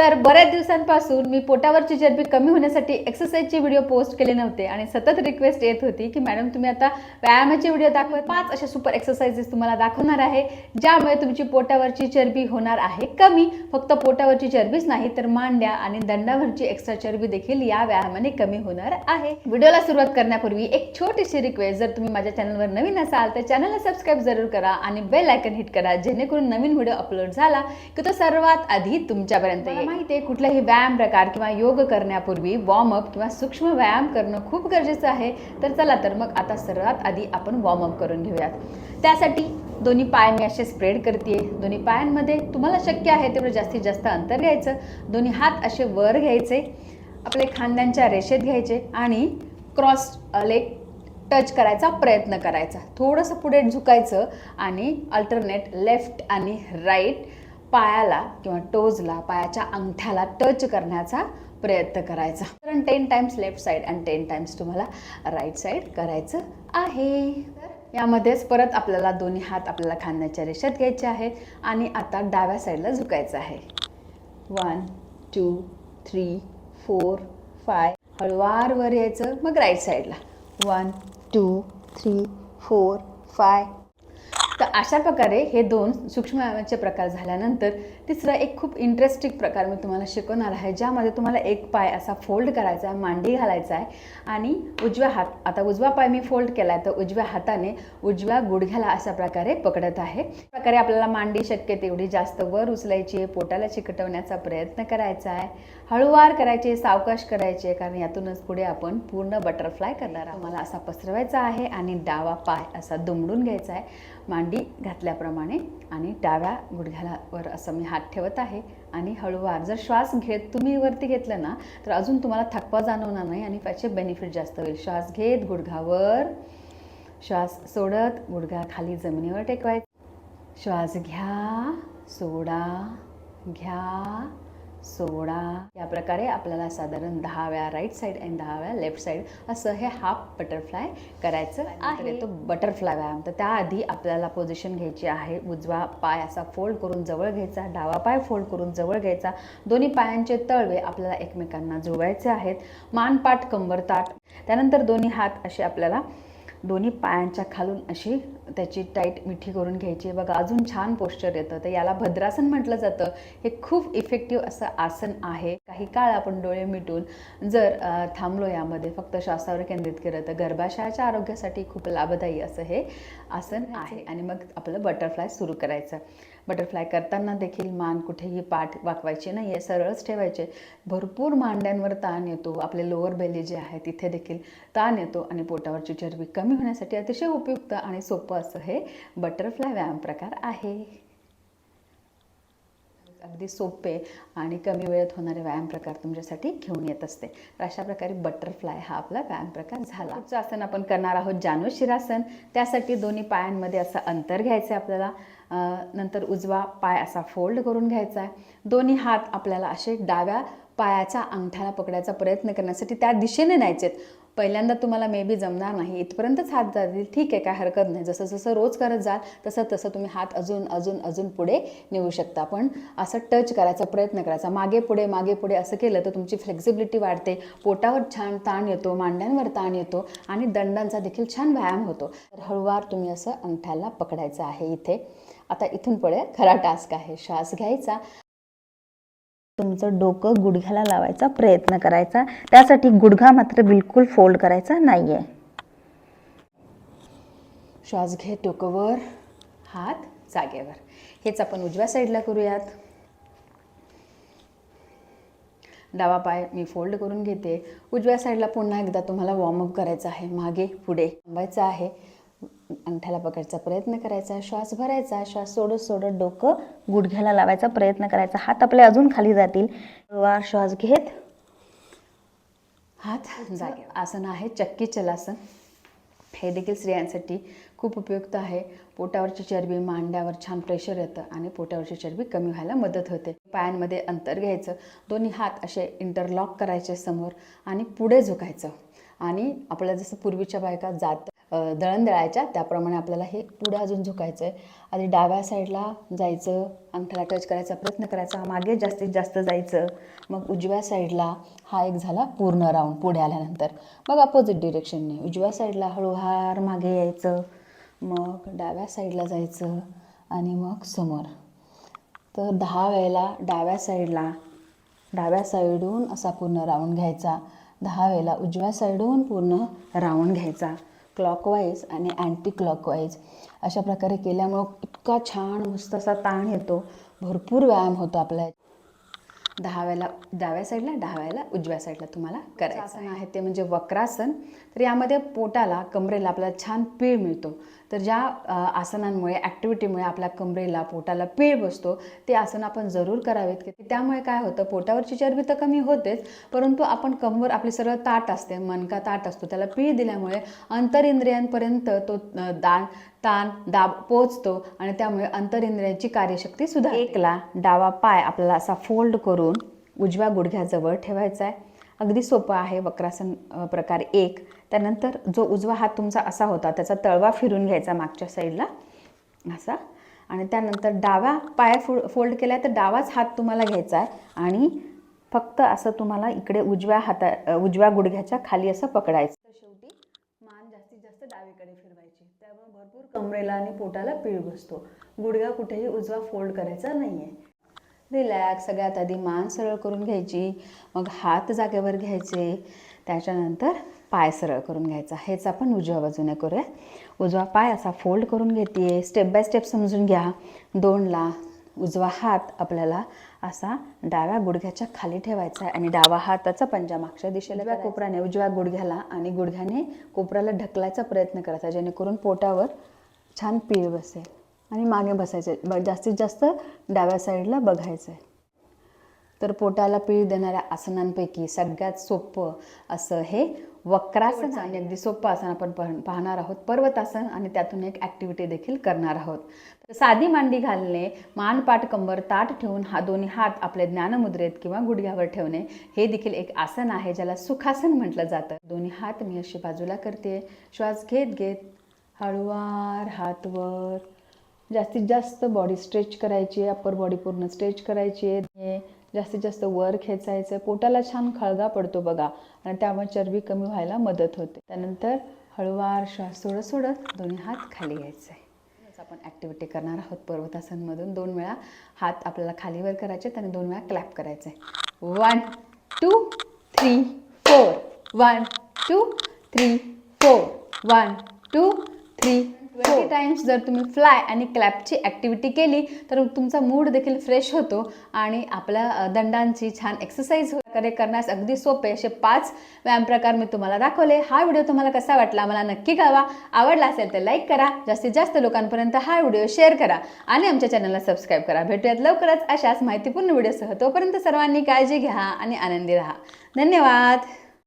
तर बऱ्याच दिवसांपासून मी पोटावरची चरबी कमी होण्यासाठी एक्सरसाइजचे व्हिडिओ पोस्ट केले नव्हते आणि सतत रिक्वेस्ट येत होती की मॅडम तुम्ही आता व्यायामाचे व्हिडिओ दाखवा पाच असे सुपर एक्सरसाइजेस तुम्हाला दाखवणार आहे ज्यामुळे तुमची पोटावरची चरबी होणार आहे कमी. फक्त पोटावरची चरबीच नाही तर मांड्या आणि दंडावरची एक्स्ट्रा चरबी देखील या व्यायामाने कमी होणार आहे. व्हिडिओला सुरुवात करण्यापूर्वी एक छोटीशी रिक्वेस्ट जर तुम्ही माझ्या चॅनलवर नवीन असाल तर चॅनलला सबस्क्राईब जरूर करा आणि बेल आयकन हिट करा जेणेकरून नवीन व्हिडिओ अपलोड झाला की तो सर्वात आधी तुमच्यापर्यंत येईल. माहिती आहे कुठलाही व्यायाम प्रकार किंवा योग करण्यापूर्वी वॉर्मअप किंवा सूक्ष्म व्यायाम करणं खूप गरजेचं आहे. तर चला तर मग आता सर्वात आधी आपण वॉर्मअप करून घेऊयात. त्यासाठी दोन्ही पाय मी असे स्प्रेड करते दोन्ही पायांमध्ये तुम्हाला शक्य आहे तेवढं जास्तीत जास्त अंतर घ्यायचं. दोन्ही हात असे वर घ्यायचे. आपले खांद्यांच्या रेषेत घ्यायचे आणि क्रॉस लेग टच करायचा प्रयत्न करायचा. थोडंसं पुढे झुकायचं आणि अल्टरनेट लेफ्ट आणि राईट पायाला किंवा टोजला पायाच्या अंगठ्याला टच करण्याचा प्रयत्न करायचा. कारण ten times left side and ten times तुम्हाला राईट साईड करायचं आहे. यामध्येच परत आपल्याला दोन्ही हात आपल्याला खांद्याच्या रेषेत घ्यायचे आहेत आणि आता डाव्या साईडला झुकायचं आहे. One two three four five हळवार वर यायचं मग राईट साईडला one two three four five अशा प्रकारे हे दोन सूक्ष्मचे प्रकार झाल्यानंतर तिसरा एक खूप इंटरेस्टिंग प्रकार मी तुम्हाला शिकवणार आहे ज्यामध्ये तुम्हाला एक पाय असा फोल्ड करायचा आहे मांडी घालायचा आहे आणि उजव्या हात आता उजवा पाय मी फोल्ड केला आहे तर उजव्या हाताने उजव्या गुडघ्याला अशा प्रकारे पकडत आहे. प्रकारे आपल्याला मांडी शक्य तेवढी जास्त वर उचलायची आहे पोटाला चिकटवण्याचा प्रयत्न करायचा आहे हळूवार करायचे सावकाश करायचे कारण यातूनच पुढे आपण पूर्ण बटरफ्लाय करणार आहोत. मला असा पसरवायचा आहे आणि डावा पाय असा दुमडून घ्यायचा आहे. मांडी घातल्याप्रमाणे आणि डाव्या गुडघ्याला वर असं मी हात ठेवत आहे. आणि हळूवार जर श्वास घेत तुम्ही वरती घेतलं ना तर अजून तुम्हाला थकवा जाणवणार नाही आणि त्याचे बेनिफिट जास्त होईल. श्वास घेत गुडघावर श्वास सोडत गुडघा खाली जमिनीवर टेकवायचा. श्वास घ्या सोडा घ्या. सोडा. या प्रकारे आपल्याला साधारण दहा वेळा राईट साईड आणि दहा वेळा लेफ्ट साईड असं हे हाफ बटरफ्लाय करायचं आहे. तो बटरफ्लाय व्यायाम. तर त्याआधी आपल्याला पोझिशन घ्यायची आहे. उजवा पाय असा फोल्ड करून जवळ घ्यायचा. डावा पाय फोल्ड करून जवळ घ्यायचा. दोन्ही पायांचे तळवे आपल्याला एकमेकांना जुळवायचे आहेत. मानपाट कंबर ताट त्यानंतर दोन्ही हात असे आपल्याला दोन्ही पायांच्या खालून अशी त्याची टाईट मिठी करून घ्यायची. बघा अजून छान पोश्चर येतं. तर याला भद्रासन म्हटलं जातं. हे खूप इफेक्टिव्ह असं आसन आहे. काही काळ आपण डोळे मिटून जर थांबलो यामध्ये फक्त श्वासावर केंद्रित केलं तर गर्भाशयाच्या आरोग्यासाठी खूप लाभदायी असं हे आसन आहे. आणि मग आपलं बटरफ्लाय सुरू करायचं. बटरफ्लाय करताना देखील मान कुठेही पाठ वाकवायची नाही आहे सरळच ठेवायचे. भरपूर मांड्यांवर ताण येतो आपले लोअर बेली जे आहे तिथे देखील ताण येतो आणि पोटावरची चरबी कमी होण्यासाठी अतिशय उपयुक्त आणि सोपं असं हे बटरफ्लाय व्यायाम प्रकार आहे. अगदी सोपे आणि कमी वेळेत होणारे व्यायाम प्रकार तुमच्यासाठी घेऊन येत असते. तर अशा प्रकारे बटरफ्लाय हा आपला व्यायाम प्रकार झाला. आसन आपण करणार आहोत जानू शिरासन. त्यासाठी दोन्ही पायांमध्ये असं अंतर घ्यायचं आहे आपल्याला. नंतर उजवा पाय असा फोल्ड करून घ्यायचा आहे. दोन्ही हात आपल्याला असे डाव्या पायाच्या अंगठ्याला पकडायचा प्रयत्न करण्यासाठी त्या दिशेने न्यायचेत पहिल्यांदा तुम्हाला मे बी जमणार नाही. इथपर्यंतच हात जातील. ठीक आहे काय हरकत नाही. जसं जसं रोज करत जाल तसं तसं तुम्ही हात अजून अजून अजून पुढे नेऊ शकता. पण असं टच करायचा प्रयत्न करायचा. मागे पुढे मागे पुढे असं केलं तर तुमची फ्लेक्झिबिलिटी वाढते. पोटावर छान ताण येतो मांड्यांवर ताण येतो आणि दंडांचा देखील छान व्यायाम होतो. तर हळूवार तुम्ही असं अंगठ्याला पकडायचं आहे इथे. आता इथून पुढे खरा टास्क आहे. श्वास घ्यायचा. तुमचं डोकं गुडघ्याला लावायचा प्रयत्न करायचा. त्यासाठी गुडघा मात्र बिलकुल फोल्ड करायचा नाही आहे श्वास घे डोकं वर हात जागेवर. हेच आपण उजव्या साईडला करूयात. डावा पाय मी फोल्ड करून घेते. उजव्या साईडला पुन्हा एकदा तुम्हाला वॉर्मअप करायचं आहे. मागे पुढे थांबायचं आहे. अंगठ्याला पकडायचा प्रयत्न करायचा श्वास भरायचा श्वास सोडत सोडत डोकं गुडघ्याला लावायचा प्रयत्न करायचा. हात आपले अजून खाली जातील. वार श्वास घेत. हात जागे. आसन आहे चक्की चलासन. हे देखील स्त्रियांसाठी खूप उपयुक्त आहे. पोटावरची चरबी मांड्यावर छान प्रेशर येतं आणि पोटावरची चरबी कमी व्हायला मदत होते. पायांमध्ये अंतर घ्यायचं. दोन्ही हात असे इंटरलॉक करायचे समोर आणि पुढे झुकायचं. आणि आपल्या जसं पूर्वीच्या बायका जात दळण दळायच्या त्याप्रमाणे आपल्याला हे पुढे अजून झुकायचं आहे आधी डाव्या साईडला जायचं अंगठ्याला टच करायचा प्रयत्न करायचा मागे जास्तीत जास्त जायचं. मग उजव्या साईडला हा एक झाला पूर्ण राऊंड पुढे आल्यानंतर. मग अपोजिट डिरेक्शनने उजव्या साईडला हळूहार मागे यायचं मग डाव्या साईडला जायचं आणि मग समोर. तर दहा वेळेला डाव्या साईडला डाव्या साईडून असा पूर्ण राऊंड घ्यायचा. दहा वेळेला उजव्या साईडून पूर्ण राऊंड घ्यायचा. क्लॉकवाईज आणि अँटी क्लॉकवाईज अशा प्रकारे केल्यामुळं इतका छान मस्त असा ताण येतो. भरपूर व्यायाम होतो आपल्या दहा वेळेला डाव्या साईडला दहा वेळेला उजव्या साईडला तुम्हाला करायचं आसन आहे. ते म्हणजे वक्रासन. तर यामध्ये पोटाला कमरेला आपल्याला छान पीळ मिळतो. तर ज्या आसनांमुळे ॲक्टिव्हिटीमुळे आपल्या कमरेला पोटाला पीळ बसतो ते आसन आपण जरूर करावेत. की त्यामुळे काय होतं पोटावरची चरबी तर कमी होतेच परंतु आपण कंबर आपली सरळ ताट असते मनका ताट असतो त्याला पीळ दिल्यामुळे अंतरिंद्रियांपर्यंत तो दान ताण दाब पोचतो आणि त्यामुळे अंतरिंद्रियांची कार्यशक्ती सुद्धा एकला डावा पाय आपल्याला असा फोल्ड करून उजव्या गुडघ्याजवळ ठेवायचा आहे. अगदी सोपं आहे वक्रासन प्रकार एक. त्यानंतर जो उजवा हात तुमचा असा होता त्याचा तळवा फिरून घ्यायचा मागच्या साईडला असा. आणि त्यानंतर डाव्या पाया फो फोल्ड केला तर डावाच हात तुम्हाला घ्यायचा आहे. आणि फक्त असं तुम्हाला इकडे उजव्या हाता उजव्या गुडघ्याच्या खाली असं पकडायचं. तर शेवटी मान जास्तीत जास्त डावीकडे फिरवायची. त्यामुळे भरपूर कमरेला आणि पोटाला पीळ बसतो. गुडघा कुठेही उजवा फोल्ड करायचा नाही आहे रिलॅक्स सगळ्यात आधी मान सरळ करून घ्यायची. मग हात जागेवर घ्यायचे. त्याच्यानंतर पाय सरळ करून घ्यायचा. हेच आपण उजव्या बाजूने करूया. उजवा पाय असा फोल्ड करून घेते स्टेप बाय स्टेप समजून घ्या. दोनला उजवा हात आपल्याला असा डाव्या गुडघ्याच्या खाली ठेवायचा आहे आणि डावा हाताचा पंजा मागच्या दिशेला उजव्या कोपऱ्याने. उजव्या गुडघ्याला आणि गुडघ्याने कोपऱ्याला ढकलायचा प्रयत्न करायचा जेणेकरून पोटावर छान पीळ बसेल आणि मागे बसायचे ब जास्तीत जास्त डाव्या साईडला बघायचं आहे तर पोटाला पीळ देणाऱ्या आसनांपैकी सगळ्यात सोपं असं हे वक्रासन आणि अगदी सोपं आसन आपण पह- पाहणार आहोत. पर्वतासन आणि त्यातून एक ॲक्टिव्हिटी देखील करणार आहोत. तर साधी मांडी घालणे मान पाठ कंबर ताट ठेवून हा दोन्ही हात आपले ज्ञानमुद्रेत किंवा गुडघ्यावर ठेवणे हे देखील एक आसन आहे ज्याला सुखासन म्हटलं जातं. दोन्ही हात मी अशी बाजूला करते श्वास घेत घेत हळुवार हात वर. जास्तीत जास्त बॉडी स्ट्रेच करायची अप्पर बॉडी पूर्ण स्ट्रेच करायची आहे. हे जास्तीत जास्त वर खेचायचं आहे पोटाला छान खळगा पडतो बघा. आणि त्यामुळे चरबी कमी व्हायला मदत होते. त्यानंतर हळुवार श्वास सोडत सोडत दोन्ही हात खाली घ्यायचे. आहे आपण ॲक्टिव्हिटी करणार आहोत पर्वतासनमधून. दोन वेळा हात आपल्याला खालीवर करायचे आणि दोन वेळा क्लॅप करायचे one two three four one two three four one two three हो. ट्वेंटी टाइम्स जर तुम्ही फ्लाय आणि क्लॅपची ॲक्टिव्हिटी केली तर तुमचा मूड देखील फ्रेश होतो आणि आपल्या दंडांची छान एक्सरसाइज वगैरे करण्यास अगदी सोपे असे पाच व्यायाम प्रकार मी तुम्हाला दाखवले. हा व्हिडिओ तुम्हाला कसा वाटला मला नक्की कळवा. आवडला असेल तर लाईक करा. जास्तीत जास्त लोकांपर्यंत हा व्हिडिओ शेअर करा आणि आमच्या चॅनलला सबस्क्राईब करा. भेटूयात लवकरच अशाच माहितीपूर्ण व्हिडिओसह तोपर्यंत सर्वांनी काळजी घ्या आणि आनंदी राहा. धन्यवाद.